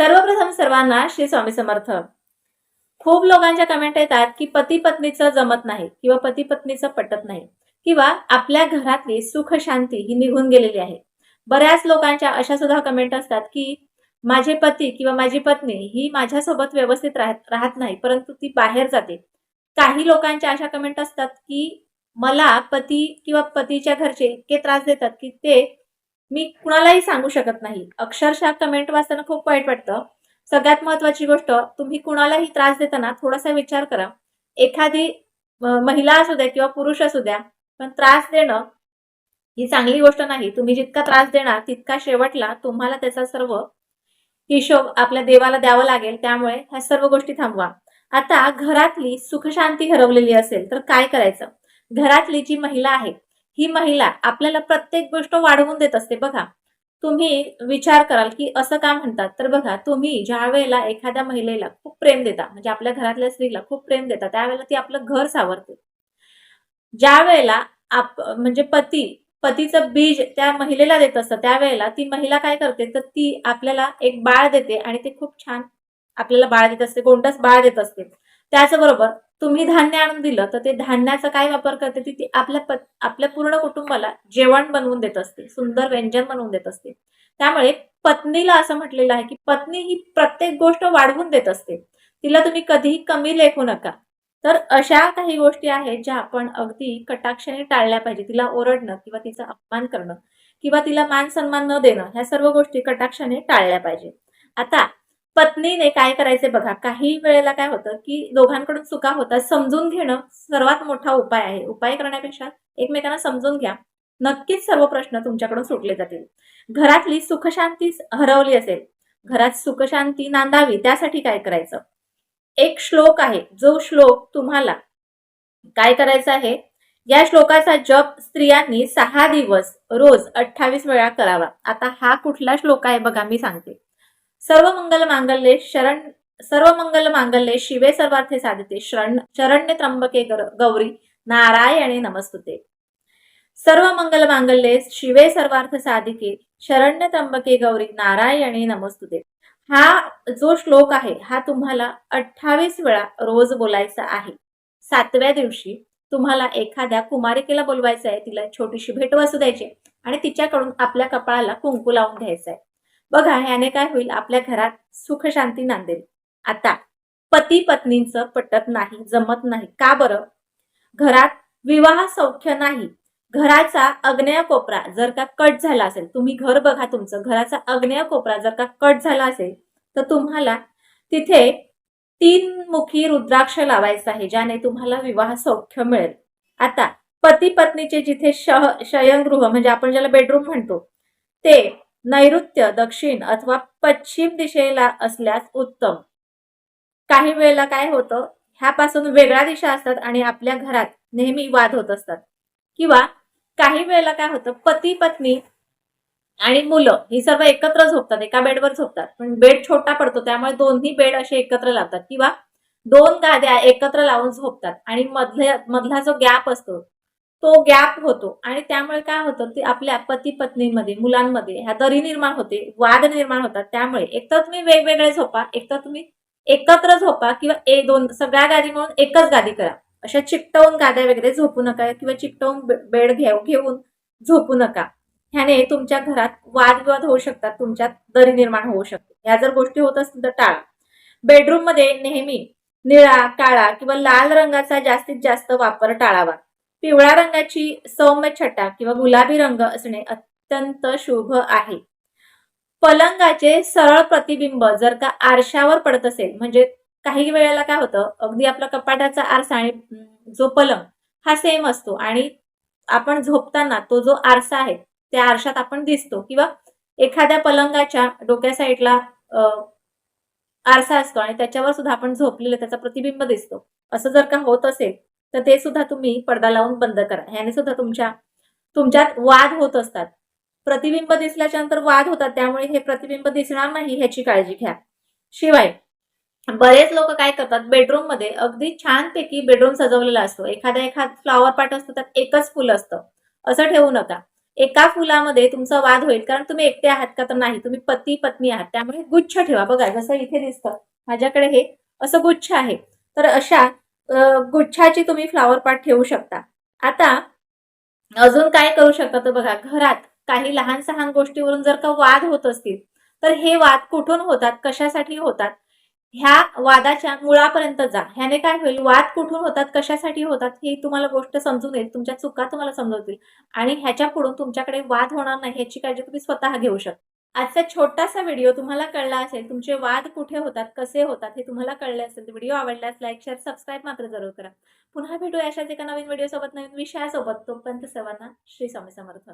सर्वप्रथम सर्वांना श्री स्वामी समर्थ. खूप लोकांच्या कमेंट येतात की पती पत्नीचं जमत नाही किंवा पती पत्नीचं पटत नाही किंवा आपल्या घरातली सुख शांती ही निघून गेलेली आहे. बऱ्याच लोकांच्या अशा सुद्धा कमेंट असतात की माझे पती किंवा माझी पत्नी ही माझ्यासोबत व्यवस्थित राहत राहत नाही परंतु ती बाहेर जाते. काही लोकांच्या अशा कमेंट असतात की मला पती किंवा पतीच्या घरचे इतके त्रास देतात की ते मी कुणालाही सांगू शकत नाही. अक्षरशः कमेंट वाचताना खूप वाईट वाटतं. सगळ्यात महत्वाची गोष्ट तुम्ही कुणालाही त्रास देताना थोडासा विचार करा. एखादी महिला असू द्या किंवा पुरुष असू द्या पण त्रास देणं ही चांगली गोष्ट नाही. तुम्ही जितका त्रास देणार तितका शेवटला तुम्हाला त्याचा सर्व हिशोब आपल्या देवाला द्यावा लागेल. त्यामुळे ह्या सर्व गोष्टी थांबवा. आता घरातली सुखशांती हरवलेली असेल तर काय करायचं? घरातली जी महिला आहे ही महिला आपल्याला प्रत्येक गोष्ट वाढवून देत असते. बघा तुम्ही विचार कराल की असं का म्हणतात? तर बघा तुम्ही ज्या वेळेला एखाद्या महिलेला खूप प्रेम देता म्हणजे आपल्या घरातल्या स्त्रीला खूप प्रेम देता त्यावेळेला ती आपलं घर सावरते. ज्या वेळेला आप म्हणजे पती पतीचं बीज त्या महिलेला देत असतं त्यावेळेला ती महिला काय करते? तर ती आपल्याला एक बाळ देते आणि ते खूप छान आपल्याला बाळ देत असते कोणताच बाळ देत असते. त्याचबरोबर तुम्ही धान्य आणून दिलं तर ते धान्याचा काय वापर करते ती ती आपल्या पत आपल्या पूर्ण कुटुंबाला जेवण बनवून देत असते सुंदर व्यंजन बनवून देत असते. त्यामुळे पत्नीला असं म्हटलेलं आहे की पत्नी ही प्रत्येक गोष्ट वाढवून देत असते. तिला तुम्ही कधीही कमी लेखू नका. तर अशा काही गोष्टी आहेत ज्या आपण अगदी कटाक्षाने टाळल्या पाहिजे. तिला ओरडणं किंवा तिचा अपमान करणं किंवा तिला मान सन्मान न देणं ह्या सर्व गोष्टी कटाक्षाने टाळल्या पाहिजे. आता पत्नीने काय करायचे बघा काही वेळेला काय होतं की दोघांकडून चुका होतात समजून घेणं सर्वात मोठा उपाय आहे. उपाय करण्यापेक्षा एकमेकांना समजून घ्या. नक्कीच सर्व प्रश्न तुमच्याकडून सुटले जातील. घरातली सुखशांती हरवली असेल घरात सुखशांती नांदावी त्यासाठी काय करायचं? एक श्लोक आहे जो श्लोक तुम्हाला काय करायचा आहे? या श्लोकाचा जप स्त्रियांनी सहा दिवस रोज अठ्ठावीस वेळा करावा. आता हा कुठला श्लोक आहे बघा मी सांगते. सर्व मंगल मांगल्ये शरण सर्व मंगल मांगल्ये शिवे सर्वार्थे साधिते. शरण शरण्य त्र्यंबके गौरी नारायणे नमस्तुते. सर्व मंगल मांगल्ये शिवे सर्वार्थ साधिके. शरण्य त्र्यंबके गौरी नारायणे नमस्तुते. हा जो श्लोक आहे हा तुम्हाला अठ्ठावीस वेळा रोज बोलायचा आहे. सातव्या दिवशी तुम्हाला एखाद्या कुमारिकेला बोलवायचं आहे तिला छोटीशी भेटवस्तू द्यायची आणि तिच्याकडून आपल्या कपाळाला कुंकू लावून घ्यायचं आहे बघा ह्याने काय होईल? आपल्या घरात सुख शांती नांदेल. आता पती पत्नींचं पटत नाही जमत नाही. का बरं? घरात विवाह सौख्य नाही. घराचा अग्नेय कोपरा जर का कट झाला असेल तुम्ही घर बघा तुमचं घराचा अग्नेय कोपरा जर का कट झाला असेल तर तुम्हाला तिथे तीन मुखी रुद्राक्ष लावायचं आहे ज्याने तुम्हाला विवाह सौख्य मिळेल. आता पती पत्नीचे जिथे शह शयनगृह म्हणजे आपण ज्याला बेडरूम म्हणतो ते नैऋत्य दक्षिण अथवा पश्चिम दिशेला असल्यास उत्तम. काही वेळेला काय होतं? ह्यापासून वेगळ्या दिशा असतात आणि आपल्या घरात नेहमी वाद होत असतात. किंवा काही वेळेला काय होतं? पती पत्नी आणि मुलं ही सर्व एकत्र झोपतात एका बेडवर झोपतात. पण बेड छोटा पडतो त्यामुळे दोन्ही बेड असे एकत्र लावतात. किंवा दोन गाद्या एकत्र लावून झोपतात आणि मधल्या मधला जो गॅप असतो तो गॅप होतो. आणि त्यामुळे काय होतं ते आपल्या पती पत्नीमध्ये मुलांमध्ये ह्या दरी निर्माण होते वाद निर्माण होतात. त्यामुळे एकतर तुम्ही वेगवेगळे झोपा एकतर तुम्ही एकत्र झोपा किंवा एक दोन सगळ्या गादी म्हणून एकच गादी करा. अशा चिकटवून गाद्या वगैरे झोपू नका किंवा चिकटवून बेड घेऊ घेऊन झोपू नका. ह्याने तुमच्या घरात वादविवाद होऊ शकतात तुमच्यात दरी निर्माण होऊ शकते. ह्या जर गोष्टी होत असतील तर टाळा. बेडरूममध्ये नेहमी निळा काळा किंवा लाल रंगाचा जास्तीत जास्त वापर टाळावा. पिवळ्या रंगाची सौम्य छटा किंवा गुलाबी रंग असणे अत्यंत शुभ आहे. पलंगाचे सरळ प्रतिबिंब जर का आरशावर पडत असेल म्हणजे काही वेळेला काय होतं अगदी आपला कपाटाचा आरसा आणि जो पलंग हा सेम असतो आणि आपण झोपताना तो जो आरसा आहे त्या आरशात आपण दिसतो किंवा एखाद्या पलंगाच्या डोक्या साईडला आरसा असतो आणि त्याच्यावर सुद्धा आपण झोपलेलं त्याचा प्रतिबिंब दिसतो. असं जर का होत असेल तर ते सुद्धा तुम्ही पडदा लावून बंद करा. ह्याने सुद्धा तुमच्या तुमच्यात वाद होत असतात. प्रतिबिंब दिसल्याच्या नंतर वाद होतात. त्यामुळे हे प्रतिबिंब दिसणार नाही ह्याची काळजी घ्या. शिवाय बरेच लोक काय करतात बेडरूममध्ये अगदी छानपैकी बेडरूम सजवलेला असतो. एखादा एखाद फ्लॉवर पार्ट असतो त्यात एकच फुल असतं. असं ठेवू नका. एका फुलामध्ये तुमचा वाद होईल. कारण तुम्ही एकटे आहात का तर नाही. तुम्ही पती पत्नी आहात. त्यामुळे गुच्छ ठेवा. बघा जसं इथे दिसतं माझ्याकडे हे असं गुच्छ आहे. तर अशा गुच्छाची तुम्ही फ्लावर पॉट ठेवू शकता. आता अजून काय करू शकता तर बघा घरात काही लहान सहान गोष्टीवरून जर का वाद होत असतील तर हे वाद कुठून होतात कशासाठी होतात? ह्या वादाच्या मुळापर्यंत जा. ह्याने काय होईल वाद कुठून होतात कशासाठी होतात ही तुम्हाला गोष्ट समजून येईल तुमच्या चुका तुम्हाला समजवतील. आणि ह्याच्या पुढून तुमच्याकडे वाद होणार नाही ह्याची काळजी तुम्ही स्वतः घेऊ शकता. आजचा छोटासा व्हिडिओ तुम्हाला कळला असेल तुमचे वाद कुठे होतात कसे होतात हे तुम्हाला कळले असेल व्हिडिओ आवडल्यास लाईक शेअर सबस्क्राईब मात्र जरूर करा. पुन्हा भेटूया अशाच एका नवीन व्हिडिओ सोबत नवीन विषयासोबत. तोपर्यंत सर्वांना श्री स्वामी समर्थ.